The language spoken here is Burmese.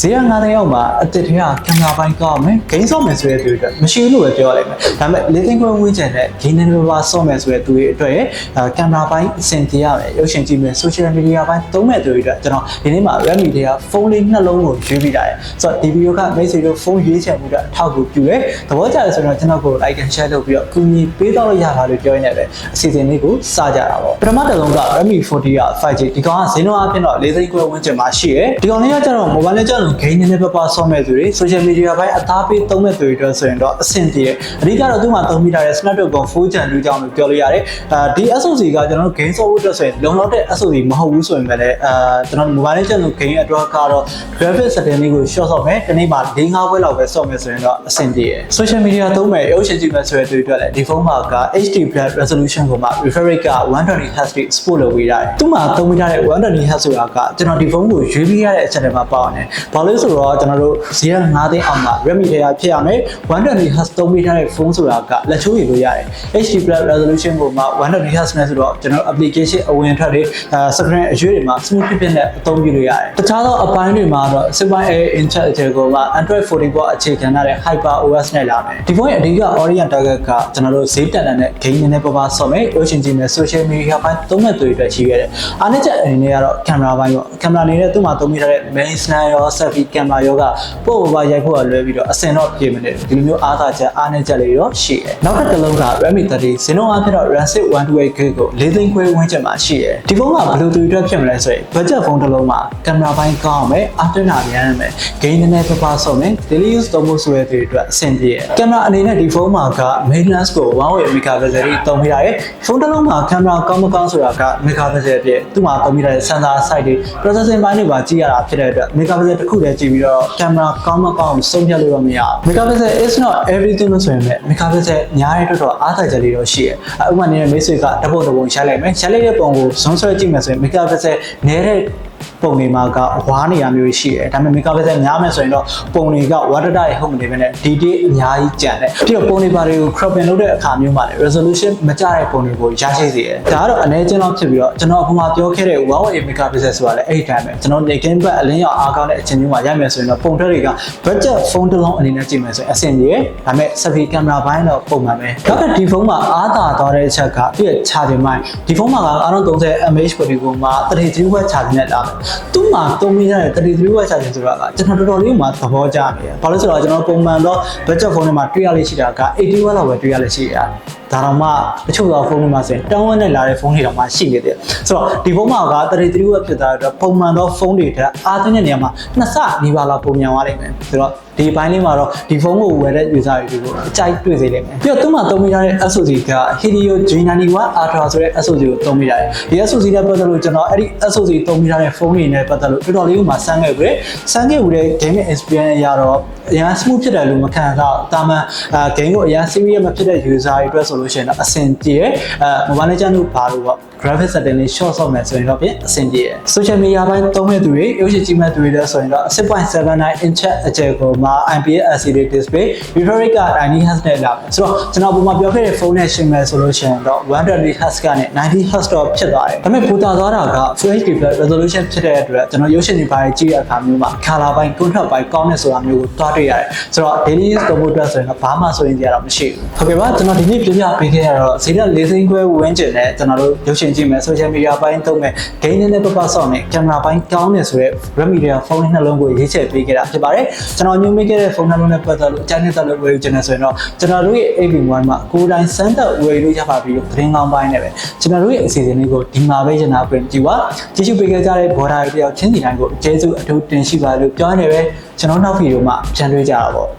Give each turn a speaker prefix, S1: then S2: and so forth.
S1: ဈေးက9သိန်းအောင်မှာအစ်စ်တွေကကင်မရာပိုင်းကောင်းမယ်ဂိမ်းဆော့မယ်ဆိုတဲ့သူတွေအတွက်မရှိဘူးလို့ပဲပြောရလိမ့်မယ်ဒါပေမဲ့လေးသိန်းခွဲဝန်းကျင်နဲ့ဂိမ်းနည်းနည်းပါးဆော့မယ်ဆိုတဲ့သူတွေအတွက်အဲကင်မရာပိုင်းအဆင်ပြေရမယ်ရုပ်ရှင်ကြည့်မယ် social media ပိုင်းသုံးမဲ့သူတွေအတွက်ကျွန်တော်ဒီနေ့မှာ Redmi တွေကဖုန်းလေးနှလုံးကိုရွေးပြီးတာရယ်ဆိုတော့ဒီဗီဒီယိုကမိတ်ဆွေတို့ဖုန်းရွေးချယ်မှုအတွက်အထောက်အကူပြုတယ်သဘောကျတယ်ဆိုတော့ကျွန်တော်ကို like and share လုပ်ပြီးတော့ကူညီပေးတော့ရပါလို့ပြောရင်းနဲ့ပဲအစီအစဉ်လေးကိုစကြတာပေါ့ပထမတစ်လုံးက Redmi 40က 5G ဒီကောင်ကဈေးနှုန်းအပြင်တော့၄သိန်းခွဲဝန်းကျင်မှာရှိရယ်ဒီကောင်လေးကကျတော့ mobile legend ကို game နည်းနည်းပါးပါးဆော့မဲ့သူတွေ social media ဘိုင်းအသားပေးသုံးမဲ့သူတွေအတွက်ဆိုရင်တော့အဆင်ပြေတယ်အဓိကတော့သူ့မှာသုံးမိထားတဲ့ Snapdragon 4 Gen 2ကြောင့်လို့ပြောလို့ရတယ်အာဒီ SoC ကကျွန်တော်တို့ game software အတွက်ဆိုရင်လုံလောက်တဲ့ SoC မဟုတ်ဘူးဆိုရင်လည်းအာကျွန်တော် mobile legend ကို game အတွက်ကတော့ graphics setting လေးကို short ဆော့မယ်ဒီနေ့မှာ၄၅ဘွဲလောက်ပဲဆော့မယ်ဆိုရင်တော့အဆင်ပြေတယ် social media သုံးမဲ့ရုပ်ရှင်ကြည့်မဲ့ဆိုတဲ့သူတွေအတွက်လည်းဒီဖုန်းမှာက HD plus resolution ကိုမှ refresh rate က 120Hz တိ support လုပ်ပေးရတယ်သူ့မှာသုံးမိထားတဲ့ 120Hz ဆိုတာကကျွန်တော်ဒီဖုန်းကိုရွေးပြီးရတဲ့အချက်တွေမှာပါအောင်တယ်ဘာလို့လဲဆိုတော့ကျွန်တော်တို့0.5သိန်းအောင်မှာ Redmi ထဲကဖြစ်ရမယ် 120Hz သုံးမိထားတဲ့ဖုန်းဆိုတာကလက်ချိုးရလို့ရတယ် HD plus resolution ကိုမှ 120Hz နဲ့ဆိုတော့ကျွန်တော် application အဝင်ထွက်တွေအဲ screen အရွေးတွေမှာ smooth ဖြစ်ဖြစ်နဲ့အသုံးပြုလို့ရတယ်တခြားသောအပိုင်းတွေမှာတော့ Super Air Intelligence ကိုမှ Android 14ပေါ်အခြေခံထားတဲ့ Hyper OS နဲ့လာမယ်ဒီဖုန်းရဲ့အဓိက Orient target ကကျွန်တော်တို့ဈေးတက်တန်တဲ့ game နည်းနည်းပါးပါးဆော့မယ်ရုပ်ရှင်ကြည့်မယ် social media ဘိုင်းသုံးမဲ့သူတွေအတွက်ရှိခဲ့တယ်အားနည်းချက်အနေနဲ့ကတော့ camera ဘိုင်းပေါ့ camera အနေနဲ့သူ့မှာသုံးမိထားတဲ့ main snap ရော selfie camera ရောကပို့ပေါ်ပါရိုက်ဖို့ကလွဲပြီးတော့အဆင်တော့ပြေမနေဒီလိုမျိုးအားသာချက်အားနည်းချက်လေးတော့ရှိတယ်နောက်တစ်တစ်လုံးက Redmi 30ဇင်းလုံးအားဖြင့်တော့ RAM6 128GB ကို၄သိန်းခွဲဝန်းကျင်မှာရှိတယ်ဒီဖုန်းကဘယ်လိုသူအတွက်ဖြစ်မလဲဆိုရင် budget ဖုန်းတစ်လုံးမှာ camera ဘိုင်းကောင်းမယ် after နာမြန်ရမယ် gain နည်းနည်းပါးပါးဆော့မယ် daily use သုံးဖို့ဆိုရတဲ့အတွက်အဆင်ပြေတယ် camera အနေနဲ့ဒီဖုန်းမှာက main lens ကို1.8 megapixel တွေသုံးမိရတယ်ဖုန်းတစ်လုံးမှာ camera ကောင်းမကောင်းဆိုတာက megapixel အဖြစ်သူ့မှာသုံးမိရတဲ့ sensor site တွေ processing ဘိုင်းတွေပါကြည့်ရတာဖြစ်တဲ့အတွက် megapixel တစ်ခုတည်းကြည့်ပြီးတော့ camera ကောင်းမကောင်းဆုံးဖြတ်လို့တော့မရဘူး megapixel is not everything လို့ဆိုရင်လည်း megapixel များတဲ့အတွက်တော့အားသာချက်လေးတော့ရှိတယ်ဥပမာနေတဲ့မိတ်ဆွေကတပုတ်တပုံရိုက်လိုက်မယ်ရိုက်လိုက်တဲ့ပုံကိုဇွန်းဆွဲကြည့်မယ်ဆိုရင် megapixel နည်းတဲ့ ပုံတွေမှာကဝါနေရမျိုးရှိတယ်ဒါပေမဲ့ megapixel များမယ်ဆိုရင်တော့ပုံတွေကဝါဒတာရဲ့ဟုတ်မနေဘဲနဲ့ detail အများကြီးကျန်တယ်ပြီးတော့ပုံတွေပါတွေကို cropping လုပ်တဲ့အခါမျိုးမှာလည်း resolution မကျတဲ့ပုံတွေကိုရရှိစေတယ်ဒါကတော့အနေချင်းလောက်ဖြစ်ပြီးတော့ကျွန်တော်အခုမှပြောခဲ့တဲ့1.8 megapixel ဆိုတာလည်းအဲ့ဒီတိုင်းပဲကျွန်တော် naked back အလင်းရောင်အားကောင်းတဲ့အချိန်မျိုးမှာရိုက်မယ်ဆိုရင်တော့ပုံထွက်တွေက budget phone တစ်လုံးအနေနဲ့ကြည့်မယ်ဆိုရင်အဆင်ပြေတယ်ဒါပေမဲ့ selfie camera ဘိုင်းတော့ပုံမှန်ပဲနောက်တစ်ဒီဖုန်းမှာအားသာသွားတဲ့အချက်ကပြည့် charging မိုင်းဒီဖုန်းမှာက930 mAh battery ကိုမှ33 watt charging နဲ့လာတယ်သူ့မှာသုံးမိရတဲ့33 watt charging ဆိုတာကကျွန်တော်တော်တော်လေးမှသဘောကျနေတယ်ဘာလို့ဆိုတော့ကျွန်တော်ပုံမှန်တော့ budget phone တွေမှာတွေ့ရလေးရှိတာက80 watt လောက်ပဲတွေ့ရလေးရှိရဒါတော့မှတချို့သောဖုန်းတွေမှာဆိုရင်တောင်းဝက်နဲ့လာတဲ့ဖုန်းတွေတော့မှရှိနေတယ်ဆိုတော့ဒီဖုန်းမှာက33 watt ဖြစ်သွားတဲ့အတွက်ပုံမှန်သောဖုန်းတွေထက်အားသွင်းတဲ့နေရာမှာနှစ်ဆနီးပါးလောက်ပုံမြန်သွားလိမ့်မယ်ဆိုတော့ဒီဘိုင်းလေးမှာတော့ဒီဖုန်းကိုဝယ်တဲ့ user တွေကိုအကြိုက်တွေ့စေလိမ့်မယ်ပြီးတော့သူ့မှာသုံးမိထားတဲ့ SoC က Helio G91 Ultra ဆိုတဲ့ SoC ကိုသုံးမိထားတယ်ဒီ SoC နဲ့ပတ်သက်လို့ကျွန်တော်အဲ့ဒီ SoC သုံးမိထားတဲ့ဖုန်းတွေနဲ့ပတ်သက်လို့တော်တော်လေးကိုမှစမ်းခဲ့ပြီစမ်းခဲ့ဦးတဲ့ gaming experience အရတော့အရင် smooth ဖြစ်တယ်လို့မခံစားဘူးတာမန်အဲ game ကိုအရင် serious မဖြစ်တဲ့ user တွေအတွက်ဆိုလို့ရှိရင်တော့အဆင်ပြေတယ်အဲ mobile legend တို့ဘာလို့ပေါ့ graphic setting လေး short ဆော့မယ်ဆိုရင်တော့ပြင်အဆင်ပြေတယ် social media ဘိုင်းသုံးမဲ့သူတွေရုပ်ရှင်ကြည့်မဲ့သူတွေလည်းဆိုရင်တော့6.79 inch အကျယ်ကိုမှ IPS LCD display refresh rate က90 Hz နဲ့လာမယ်ဆိုတော့ကျွန်တော်ပုံမှန်ပြောခဲ့တဲ့ဖုန်းနဲ့ရှင်မယ်ဆိုလို့ရှိရင်တော့120 Hz ကနေ90 Hz တော့ဖြစ်သွားတယ်ဒါပေမဲ့ပူတာသွားတာက Full HD plus resolution ဖြစ်တဲ့အတွက်ကျွန်တော်ရုပ်ရှင်တွေပိုင်းကြည့်ရတဲ့အခါမျိုးမှာ color ပိုင်း contrast ပိုင်းကောင်းတဲ့ဆိုတာမျိုးကိုတွားတွေ့ရတယ်ဆိုတော့ daily use သုံးဖို့အတွက်ဆိုရင်တော့ဘာမှဆိုရင်ကြရတော့မရှိဘူးဟုတ်ကဲ့ပါကျွန်တော်ဒီနေ့ပြပြပေးခဲ့ရတော့ဈေးတက်၄စိမ်းခွဲဝန်းကျင်နဲ့ကျွန်တော်တို့ရုပ်ရှင်ကြည့်မယ် social media ပိုင်းသုံးမယ် game နဲ့နဲ့ပပဆော့မယ် camera ပိုင်းကောင်းတယ်ဆိုတော့ Redmi တွေဖုန်းနှလုံးကိုရေးချယ်ပေးခဲ့တာဖြစ်ပါတယ်ကျွန်တော်ညွှန်မိခဲ့တဲ့ဖုန်းနှလုံးနဲ့ပတ်သက်လို့အကြမ်းနဲ့တက်လို့ဝယ်ယူချင်တယ်ဆိုရင်တော့ကျွန်တော်တို့ရဲ့ AB1 မှာကိုယ်တိုင်စမ်းသပ်ဝယ်လို့ရပါပြီလို့သတင်းကောင်းပိုင်းနဲ့ပဲကျွန်တော်တို့ရဲ့အစီအစဉ်လေးကိုဒီမှာပဲကျင်နာပြင်ကြည့်ပါကြည့်ရှုပေးခဲ့ကြတဲ့ဘော်ဒါတွေတယောက်ချင်းစီတိုင်းကိုအကျေးဇူးအထူးတင်ရှိပါလို့ပြောနေပဲကျွန်တော်နောက်ဗီဒီယိုမှာပြန်တွေ့ကြတာပေါ့